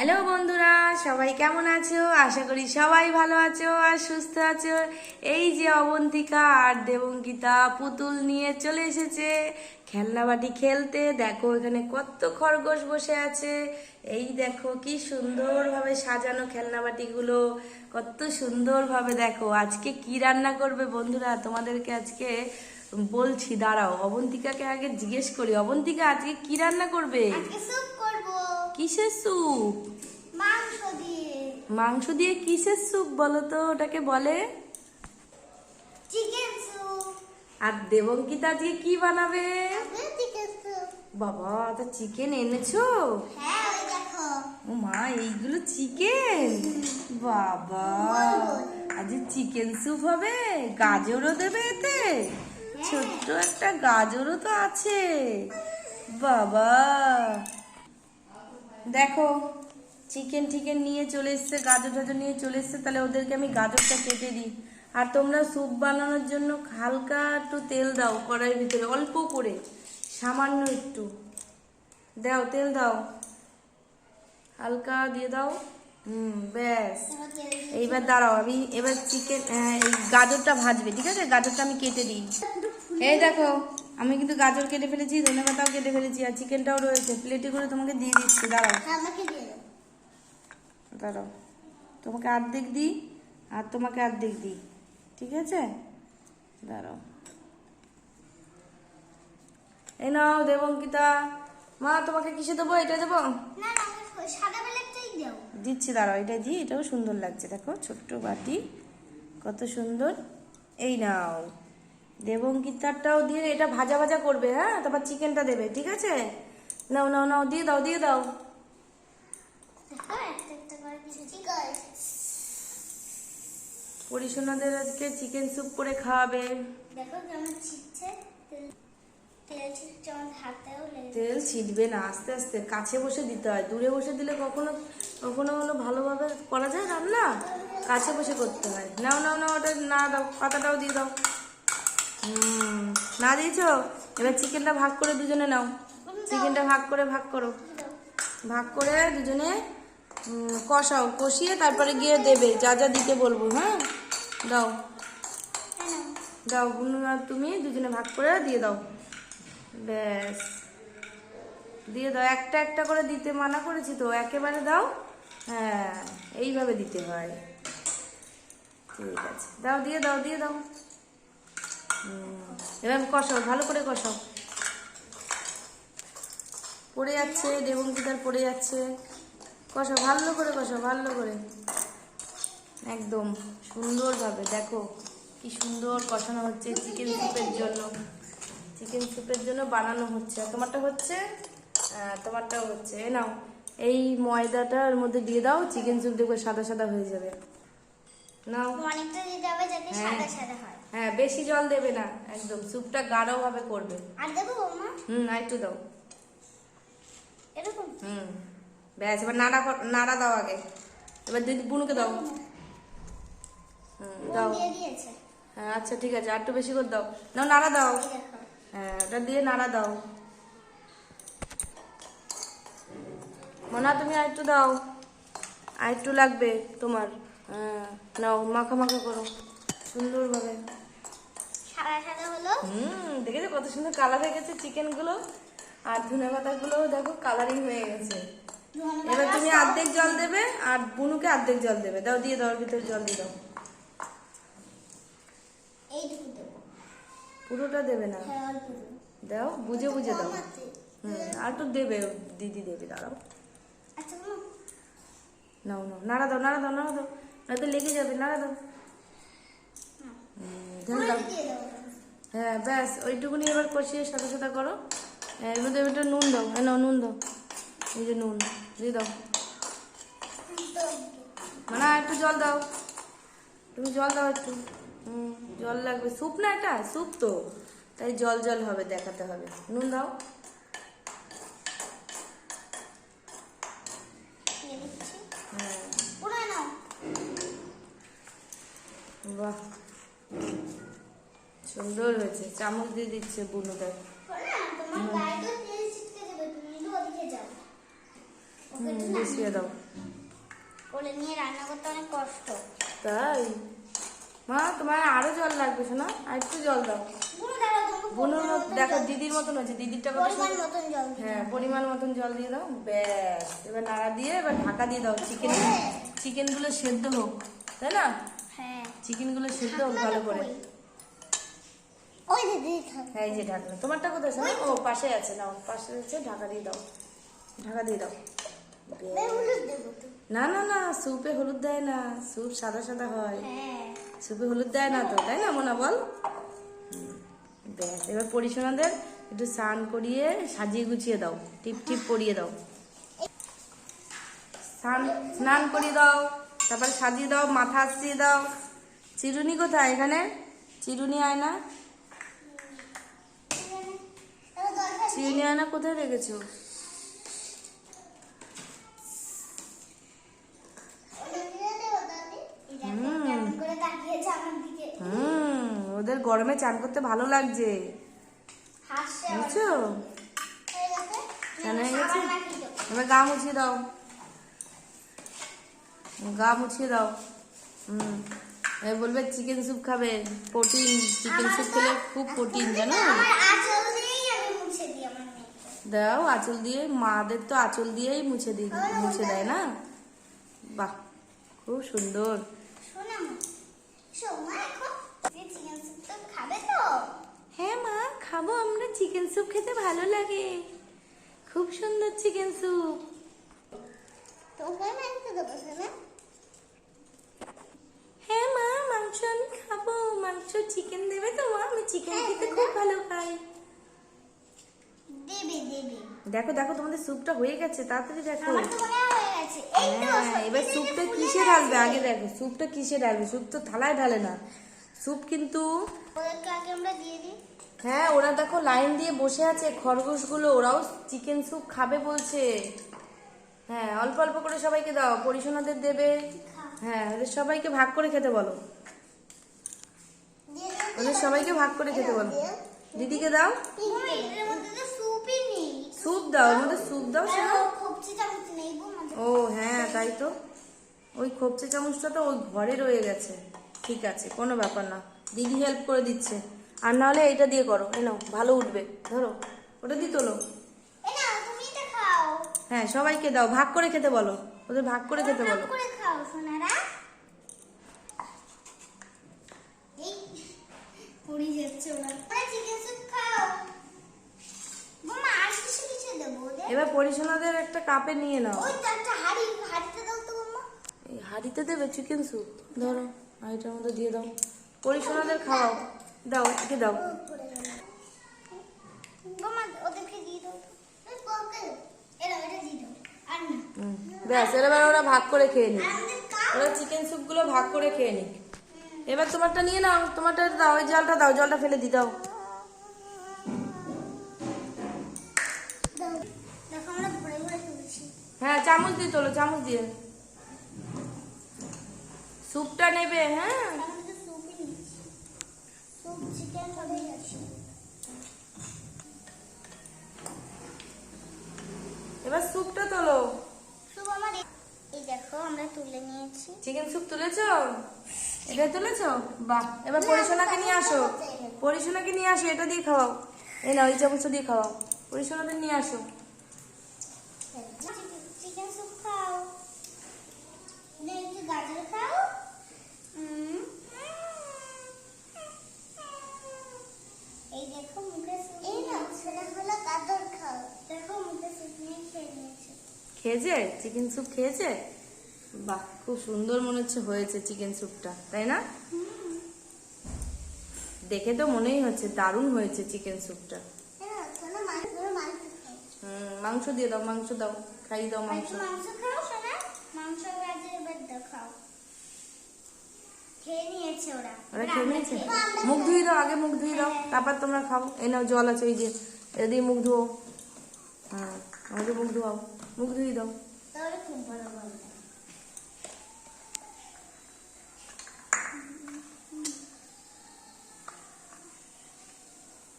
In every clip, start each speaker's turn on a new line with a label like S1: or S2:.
S1: Hello বন্ধুরা, সবাই কেমন আছো? আশা করি সবাই ভালো আছো আর সুস্থ আছো। এই যে অবন্তিকা আর দেবঙ্কিতা পুতুল নিয়ে চলে এসেছে খেলনাবাটি খেলতে। দেখো এখানে কত খরগোশ বসে আছে। এই দেখো কি সুন্দরভাবে সাজানো খেলনাবাটিগুলো কত সুন্দরভাবে দেখো। আজকে কি রান্না করবে বন্ধুরা? তোমাদেরকে আজকে বলছি, দাঁড়াও। অবন্তিকাকে আগে জিজ্ঞেস করি। অবন্তিকা, আজকে কি রান্না করবে? কিসের স্যুপ?
S2: মাংস দিয়ে।
S1: মাংস দিয়ে কিসের স্যুপ বলো তো ওটাকে বলে?
S2: Chicken soup.
S1: আর দেবঙ্কিতা আজকে কি বানাবে?
S2: Chicken soup.
S1: বাবা তো চিকেন এনেছো?
S2: হ্যাঁ ওই দেখো।
S1: ও মা এইগুলো চিকেন? বাবা আজ চিকেন স্যুপ হবে? গাজরও দেবে এতে? ছোট্ট একটা গাজরও তো আছে। বাবা দেখো চিকেন টিকেন নিয়ে চলে এসছে, গাজর টাজর নিয়ে চলে এসছে, তাহলে ওদেরকে আমি গাজরটা কেটে দিই। আর তোমরা স্যুপ বানানোর জন্য হালকা একটু তেল দাও কড়াইয়ের ভিতরে, অল্প করে, সামান্য একটু। দাও, তেল দাও। হালকা দিয়ে দাও। হুম, ব্যাস। এইবার দাঁড়াও, আমি এবার চিকেন এই গাজরটা ভাজবে, ঠিক আছে? গাজরটা আমি কেটে দিই। এই দেখো আমি কিন্তু গাজর কেটে ফেলেছি ধনে পাতাও কেটে ফেলেছি আর চিকেনটাও রয়েছে। প্লেটে করে তোমাকে দিয়ে দিচ্ছি দাঁড়াও।
S2: হ্যাঁ,
S1: দাঁড়াও। তোমাকে অর্ধেক দিই আর তোমাকে অর্ধেক দিই ঠিক আছে? দাঁড়াও। এই নাও দেবঙ্কিতা। মা তোমাকে কিসে দেবো? এটা দেবো? দিচ্ছি দাঁড়াও এটা দিই এটাও সুন্দর লাগছে দেখো ছোট্ট বাটি কত সুন্দর। এই নাও। দেবঙ্কিতারটাও দিয়ে এটা ভাজা ভাজা করবে হ্যাঁ? তারপর চিকেনটা দেবে ঠিক আছে? নাও নাও নাও দিয়ে দাও দিয়ে দাও। পরিশোনাদের আজকে চিকেন স্যুপ করে খাওয়াবে।
S2: তেল
S1: ছিটবে না আস্তে আস্তে। কাছে বসে দিতে হয় দূরে বসে দিলে কখনো কখনো হলো ভালোভাবে করা যায় রান্না? কাছে বসে করতে হয়। নাও নাও নাও ওটা না দাও পাতাটাও দিয়ে দাও। না দিয়েছ? এবার চিকেনটা ভাগ করে দুজনে নাও। চিকেনটা ভাগ করে, ভাগ করো। ভাগ করে দুজনে কষাও। কষিয়ে তারপরে গিয়ে দেবে। যা যা দিতে বলব হ্যাঁ? দাও। দাও তুমি দুজনে ভাগ করে দিয়ে দাও। ব্যাস। দিয়ে দাও। একটা একটা করে দিতে মানা করেছি তো। একেবারে দাও। হ্যাঁ এইভাবে দিতে হয়। ঠিক আছে। দাও, দিয়ে দাও দিয়ে দাও। এবার কষাও ভালো করে কষাও। পড়ে যাচ্ছে দেবঙ্কিতার পড়ে যাচ্ছে। কষাও ভালো করে কষাও ভালো করে। একদম সুন্দরভাবে দেখো কি সুন্দর কষানো হচ্ছে চিকেন স্যুপের জন্য। চিকেন স্যুপের জন্য বানানো হচ্ছে। তোমারটা হচ্ছে? আহ, তোমারটাও হচ্ছে। এ নাও এই ময়দাটার মধ্যে দিয়ে দাও চিকেন স্যুপ দেখবে সাদা সাদা হয়ে যাবে। নাও।
S2: অনেকটা দিতে হবে যাতে
S1: হ্যাঁ।
S2: সাদা সাদা হয়।
S1: হ্যাঁ বেশি জল দেবে না একদম। স্যুপটা গাঢ় ভাবে করবে।
S2: আর দেবো বৌমা?
S1: হুম আর একটু দাও।
S2: এরকম?
S1: হুম ব্যাস এবার নাড়া নাড়া দাও আগে। এবার দিদি বুনুকে দাও। হুম দাও। হ্যাঁ আচ্ছা ঠিক আছে আর একটু বেশি করে দাও। নাও নাড়া দাও। হ্যাঁ ওটা দিয়ে নাড়া দাও। মনা তুমি আর একটু দাও। আর একটু লাগবে তোমার। হ্যাঁ নাও মাখা মাখা করো। সুন্দরভাবে। হুম দেখেছ কত সুন্দর কালার হয়ে গেছে চিকেনগুলো আর ধনে পাতাগুলো দেখো কালারিং হয়ে গেছে। এবার তুমি অর্ধেক জল দেবে আর বুনুকে অর্ধেক জল দেবে। দাও দিয়ে দাও ভিতরে জল দিয়ে দাও। পুরোটা দেবে না?
S2: হ্যাঁ
S1: দাও বুঝে বুঝে দাও। হুম আর তো দেবে দিদি দেবে দাঁড়াও।
S2: আচ্ছা
S1: নাও নাও নাড়া দাও নাড়া দাও নাড়া দাও। নয়তো লেগে যাবে নাড়া দাও। হুম, দাও। হ্যাঁ ব্যাস ওইটুকুনি এবার কষিয়ে সাদা সাদা করো। হ্যাঁ, এর মধ্যে একটু নুন দাও। হ্যাঁ নাও নুন দাও। এই যে নুন দিয়ে দাও। মানে একটু জল দাও। তুমি জল দাও একটু। হুম জল লাগবে। স্যুপ না এটা? স্যুপ তো। তাই জল জল হবে দেখাতে হবে। নুন দাও। বাহ। সুন্দর হয়েছে। চামচ দিয়ে দিচ্ছে বুনো দেখ বসিয়ে দাও।
S2: কোলে নিয়ে রান্না করতে অনেক কষ্ট।
S1: তাই? মা তোমার আরও জল লাগবে শোনা। আর একটু জল দাও।
S2: বুনু দেখো তুমি
S1: বোনের মতো দেখো দিদির মতন হয়েছে। দিদিরটা কত
S2: পরিমাণ মতন জল
S1: হ্যাঁ পরিমাণ মতন জল দিয়ে দাও। ব্যাস। এবার নাড়া দিয়ে এবার ঢাকা দিয়ে দাও। চিকেন চিকেনগুলো সেদ্ধ হোক তাই না?
S2: হ্যাঁ।
S1: চিকেনগুলো সেদ্ধ হোক ভালো করে।
S2: ওই দিদি
S1: হ্যাঁ এই যে ঢাকনা। তোমারটা কোথায় শোনা ও পাশে আছে। নাও পাশে আছে ঢাকা দিয়ে দাও। ঢাকা দিয়ে দাও। না না না স্যুপে হলুদ দেয় না। স্যুপ সাদা সাদা হয়।
S2: হ্যাঁ।
S1: স্যুপে হলুদ দেয় না তো? তাই না মোনা বল? ব্যাস এবার পরিশোনাদের একটু স্নান করিয়ে সাজিয়ে গুছিয়ে দাও। টিপ টিপ পরিয়ে দাও। স্নান স্নান করিয়ে দাও। তারপরে সাজিয়ে দাও মাথা আসিয়ে দাও। চিরুনি কোথায় এখানে? চিরুনি আয়না?
S2: তাহলে
S1: চিরুনি আয়না কোথায় রেখেছো হুম। ওদের গরমে চান করতে ভালো লাগছে। বুঝছ? কেন হয়ে গেছে? এবার গা মুছিয়ে দাও। গা মুছিয়ে দাও। হুম বলবে চিকেন স্যুপ খাবে। প্রোটিন চিকেন স্যুপ খেলে খুব প্রোটিন জানো
S2: আমার আঁচল দিয়েই আমি মুছে দিই আমার মেয়েকে
S1: দাও আঁচল দিয়ে মাদের তো আঁচল দিয়েই মুছে দিই মুছে দেয় না? বাহ খুব সুন্দর। হ্যাঁ মা খাব আমরা চিকেন স্যুপ খেতে ভালো লাগে। খুব সুন্দর চিকেন স্যুপ হ্যাঁ মা মাংস আমি খাব। মাংস চিকেন দেবে তো মা আমি চিকেন
S2: হ্যাঁ,
S1: খেতে খুব ভালো খাই দেখো দেখো তোমাদের স্যুপটা হয়ে গেছে তাড়াতাড়ি দেখো।
S2: হয় গেছে।
S1: এবার স্যুপটা কিসে। ঢালবে? আগে দেখো স্যুপটা কিসে ঢালবে? স্যুপ তো থালায় ঢালে না। স্যুপ কিন্তু
S2: ওদেরকে আগে আমরা দিয়ে দিই।
S1: হ্যাঁ ওরা দেখো লাইন দিয়ে বসে আছে খরগোশগুলো ওরাও চিকেন স্যুপ খাবে বলছে। হ্যাঁ অল্প অল্প করে সবাইকে দাও পরিশোনাদের দেবে। হ্যাঁ ওদের সবাইকে ভাগ করে খেতে বলো। ওদের সবাইকে ভাগ করে খেতে বলো। দিদিকে দাও। স্যুপ দাও ওর মধ্যে স্যুপ দাও শোনো
S2: ও
S1: হ্যাঁ তাই তো। ওই খোপচে চামচটা তো ওই ঘরে রয়ে গেছে। ঠিক আছে কোনো ব্যাপার না। দিদি হেল্প করে দিচ্ছে। আর নাহলে এটা দিয়ে করো এই নাও ভালো উঠবে ধরো। ওটা দিয়ে তোলো।
S2: এই নাও, তুমি এটা খাও।
S1: হ্যাঁ সবাইকে দাও ভাগ করে খেতে বলো। ওদের ভাগ করে খেতে বলো।
S2: ওদের?
S1: একটা কাপে নিয়ে নাও
S2: ওই তো একটা হাঁড়ি, হাঁড়িতে দাও তো বোমা।
S1: এই হাঁড়িতে দেবে চিকেন স্যুপ ধরো হাঁড়িটার মধ্যে দিয়ে দাও পরিশোনাদের খাওয়াও দাও একে দাও
S2: না।
S1: ব্যাস এবার ওরা ভাগ করে খেয়ে নিক
S2: কাপ?
S1: ওরা চিকেন স্যুপগুলো ভাগ করে খেয়ে নিক এবার তোমারটা নিয়ে নাও তোমারটা দাও ওই জলটা দাও জলটা ফেলে দি দাও। চামচ দিয়ে তোলো, চামচ দিয়ে। স্যুপটা নেবে হ্যাঁ। এবার স্যুপটা তোলো।
S2: দেখো আমরা তুলে নিয়েছি
S1: চিকেন স্যুপ তুলেছো? এটা বাহ, এবার নিয়ে আসো। নিয়ে আসো, এটা দিয়ে খাওয়াও। এই চামচটা দিয়ে খাওয়াও। পরিশোনাদের নিয়ে আসো।
S2: চিকেন স্যুপ খাও। একটু গাজর খাও। এই দেখো মুখে এই না সেটা হলো গাজর খাও। দেখো মুখে স্যুপ নিয়ে খেয়ে নিয়েছে।
S1: খেয়েছে? চিকেন স্যুপ খেয়েছে? বাহ খুব সুন্দর মনে হচ্ছে হয়েছে চিকেন স্যুপটা তাই না? দেখে তো মনেই হচ্ছে দারুণ হয়েছে চিকেন স্যুপটা
S2: হ্যাঁ মাংস
S1: দিয়ে দাও মাংস দাও। খাই দাও মাংস।
S2: মাংস খাও শোনা মাংস গাজর এবার দাও খাও খেয়ে নিয়েছে ওরা।
S1: ওরা
S2: এবার
S1: খেয়ে নিয়েছে? মুখ ধুয়ে দাও আগে মুখ ধুয়ে দাও।
S2: হ্যাঁ।
S1: তারপর তোমরা খাও। এই নাও জল আছে ওই যে। দিয়ে মুখ ধুও হ্যাঁ আমাদের মুখ ধোয়াও। মুখ ধুয়ে দাও।
S2: তাহলে খুব ভালো বলবে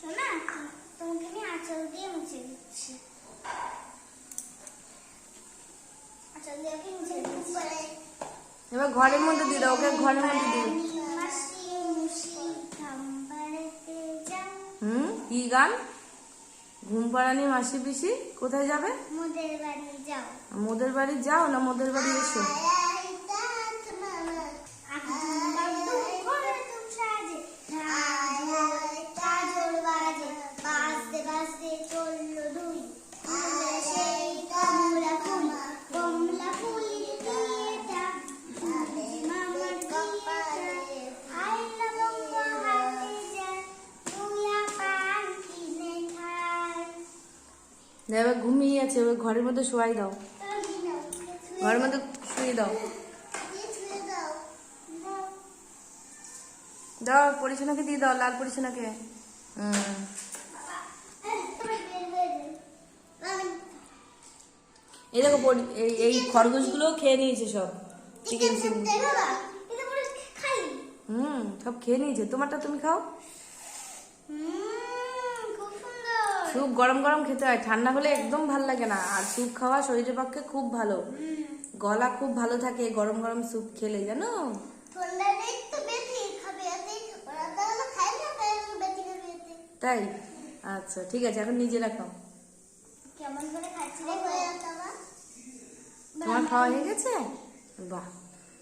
S2: শোনা তোমাকে আমি আঁচল দিয়ে মুছে দিচ্ছি।
S1: এবার ঘরের মধ্যে দিয়ে দাও ওকে ঘরের মধ্যে দিয়ে হুম? কি গান? ঘুম পাড়ানি মাসি পিসি কোথায় যাবে?
S2: মোদের বাড়ি যাও।
S1: মোদের বাড়ি যাও না মোদের বাড়ি এসো? আছে ওই ঘরের মধ্যে শোয়াই দাও। ঘরের মধ্যে শুয়ে দাও। দাও পরিছনাকে দিয়ে দাও লাল পরিছনাকে হুম এই দেখো এই- খরগোশগুলো খেয়ে নিয়েছে সব। চিকেন হুম সব খেয়ে নিয়েছে। তোমারটা তুমি খাও।
S2: সুন্দর
S1: স্যুপ গরম গরম খেতে হয়। ঠান্ডা হলে একদম ভালো লাগে না। আর স্যুপ খাওয়া শরীরের পক্ষে খুব ভালো। গলা খুব ভালো থাকে গরম গরম স্যুপ খেলে জানো?
S2: তাই
S1: আচ্ছা ঠিক আছে এখন নিজেরা খাও তোমার খাওয়া হয়ে গেছে? বাহ।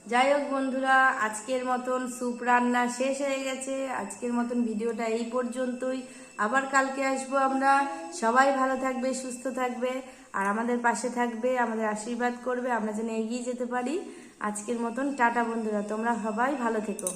S1: যাই হোক বন্ধুরা, আজকের মতন স্যুপ রান্না শেষ হয়ে গেছে। আজকের মতন ভিডিওটা এই পর্যন্তই। আবার কালকে আসব আমরা। সবাই ভালো থাকবে, সুস্থ থাকবে। আর আমাদের পাশে থাকবে, আমাদের আশীর্বাদ করবে। আমরা যেন এগিয়ে যেতে পারি। আজকের মতন টাটা বন্ধুরা, তোমরা সবাই ভালো থেকো।